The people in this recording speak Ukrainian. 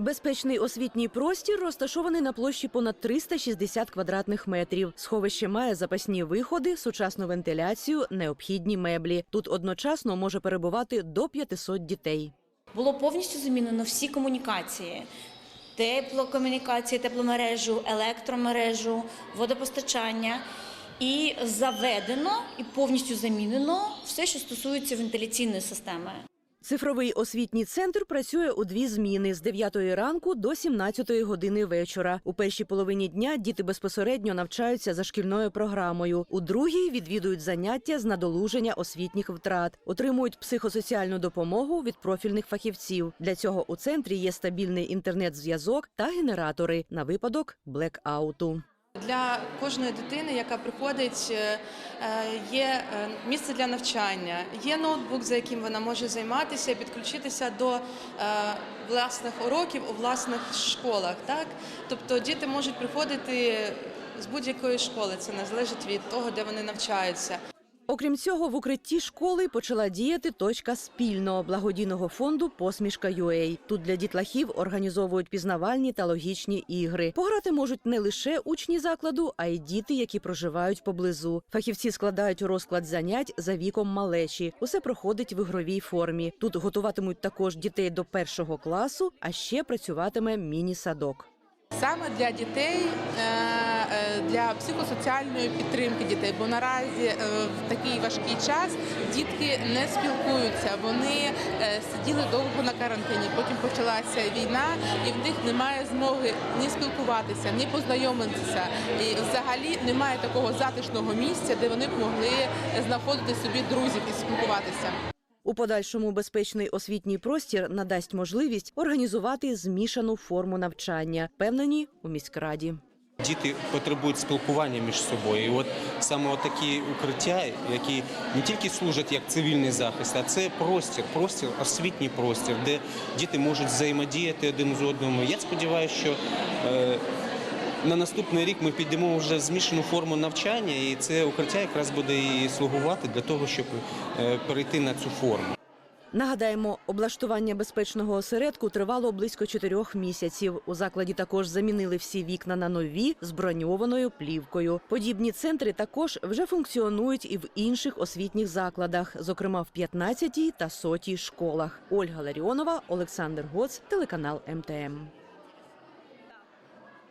Безпечний освітній простір розташований на площі понад 360 квадратних метрів. Сховище має запасні виходи, сучасну вентиляцію, необхідні меблі. Тут одночасно може перебувати до 500 дітей. Було повністю замінено всі комунікації: теплокомунікації, тепломережу, електромережу, водопостачання. І заведено і повністю замінено все, що стосується вентиляційної системи. Цифровий освітній центр працює у дві зміни з 9 ранку до 17 години вечора. У першій половині дня діти безпосередньо навчаються за шкільною програмою. У другій відвідують заняття з надолуження освітніх втрат, отримують психосоціальну допомогу від профільних фахівців. Для цього у центрі є стабільний інтернет-зв'язок та генератори на випадок блекауту. Для кожної дитини, яка приходить, е, е, є е, місце для навчання, є ноутбук, за яким вона може займатися, підключитися до власних уроків у власних школах. Так? Тобто діти можуть приходити з будь-якої школи, це не залежить від того, де вони навчаються. Окрім цього, в укритті школи почала діяти точка спільного благодійного фонду Посмішка UA. Тут для дітлахів організовують пізнавальні та логічні ігри. Пограти можуть не лише учні закладу, а й діти, які проживають поблизу. Фахівці складають розклад занять за віком малечі. Усе проходить в ігровій формі. Тут готуватимуть також дітей до першого класу, а ще працюватиме міні-садок. Саме для дітей, е, для психосоціальної підтримки дітей, бо наразі е, в такий важкий час дітки не спілкуються. Вони е, сиділи довго на карантині. Потім почалася війна, і в них немає змоги ні спілкуватися, ні познайомитися. І взагалі немає такого затишного місця, де вони б могли знаходити собі друзів і спілкуватися. У подальшому безпечний освітній простір надасть можливість організувати змішану форму навчання, певнені у міськраді. Діти потребують спілкування між собою. І от саме такі укриття, які не тільки служать як цивільний захист, а це простір, простір, освітній простір, де діти можуть взаємодіяти один з одним. Я сподіваюся, що е, на наступний рік ми підемо вже в змішану форму навчання, і це укриття якраз буде і слугувати для того, щоб е, перейти на цю форму. Нагадаємо, облаштування безпечного осередку тривало близько чотирьох місяців. У закладі також замінили всі вікна на нові з броньованою плівкою. Подібні центри також вже функціонують і в інших освітніх закладах, зокрема в 15-й та 100-й школах. Ольга Ларіонова, Олександр Гоц, телеканал МТМ.